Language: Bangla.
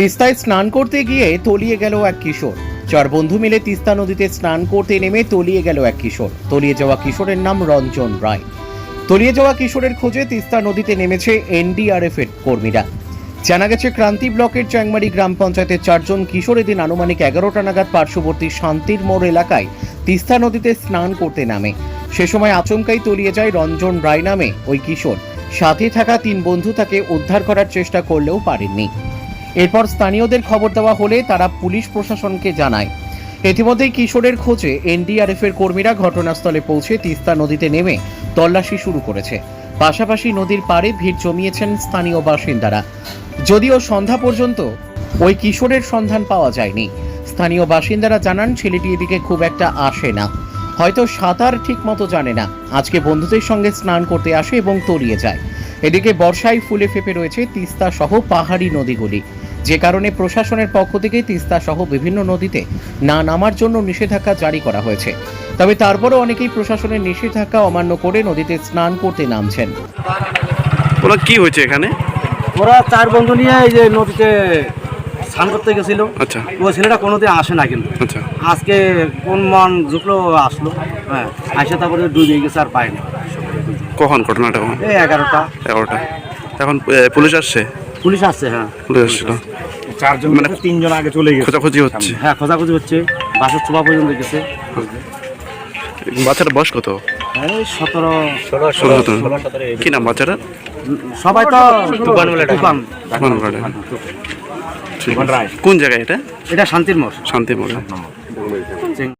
তিস্তায় স্নান করতে গিয়ে তলিয়ে গেল এক কিশোর। চার বন্ধু মিলে তিস্তা নদীতে স্নান করতে নেমে তলিয়ে গেল এক কিশোর। তলিয়ে যাওয়া কিশোরের নাম রঞ্জন রায়। তলিয়ে যাওয়া কিশোরের খোঁজে তিস্তা নদীতে নেমেছে এনডিআরএফ এর কর্মীরা। জানা গেছে, ক্রান্তি ব্লকের চ্যাংমারি গ্রাম পঞ্চায়েতের চারজন কিশোর এদিন আনুমানিক এগারোটা নাগাদ পার্শ্ববর্তী শান্তির মোড় এলাকায় তিস্তা নদীতে স্নান করতে নামে। সে সময় আচমকাই তলিয়ে যায় রঞ্জন রায় নামে ওই কিশোর। সাথে থাকা তিন বন্ধু তাকে উদ্ধার করার চেষ্টা করলেও পারেননি। এরপর স্থানীয়দের খবর দেওয়া হলে তারা পুলিশ প্রশাসনকে জানায়। ইতিমধ্যেই কিশোরের খোঁজে এনডিআরএফ এর কর্মীরা ঘটনাস্থলে পৌঁছে তিস্তা নদীতে নেমে তল্লাশি শুরু করেছে। পাশাপাশি নদীর পাড়ে ভিড় জমিয়েছেন স্থানীয় বাসিন্দারা। যদিও সন্ধ্যা পর্যন্ত ওই কিশোরের সন্ধান পাওয়া যায়নি। স্থানীয় বাসিন্দারা জানান, ছেলেটি এদিকে খুব একটা আসে না। হয়তো সাঁতার ঠিক মতো জানে না। আজকে বন্ধুদের সঙ্গে স্নান করতে আসে এবং তলিয়ে যায়। এদিকে বর্ষায় ফুলে ফেপে রয়েছে তিস্তা সহ পাহাড়ি নদীগুলি। যে কারণে প্রশাসনের পক্ষ থেকে তিস্তা সহ বিভিন্ন নদীতে না নামার জন্য নিষেধাজ্ঞা জারি করা হয়েছে। তবে তারপরও অনেকেই প্রশাসনের নিষেধাজ্ঞা অমান্য করে নদীতে স্নান করতে নামছেন। ওরা কি হয়েছে এখানে? ওরা চার বন্ধু নিয়ে এই যে নদীতে স্নান করতে গেছিল। আচ্ছা। ওই ছেলেটা কোনোদিন আসে না কিন্তু। আচ্ছা। আজকে কোন মন ঝুঁকলো আসলো হ্যাঁ আসে তারপরে ডুবে গেছে আর পায়নি। কখন? ঘটনাটা এই এগারোটা। এগারোটা। এখন পুলিশ আসছে? পুলিশ আসছে হ্যাঁ। পুলিশ আসছিল। চারজন মানে তিনজন আগে চলে গেছে। খোঁজাখুঁজি হচ্ছে। হ্যাঁ খোঁজাখুঁজি হচ্ছে। বাসের চোপা পর্যন্ত গেছে। বাচ্চাটার বয়স কত? এই সতেরো ষোলো সতেরো কি নাম বাচ্চাটার? সবাই তো তুফান তুফান। রায়। কোন জায়গায় এটা? এটা শান্তির মোড়। শান্তি মোড়ে।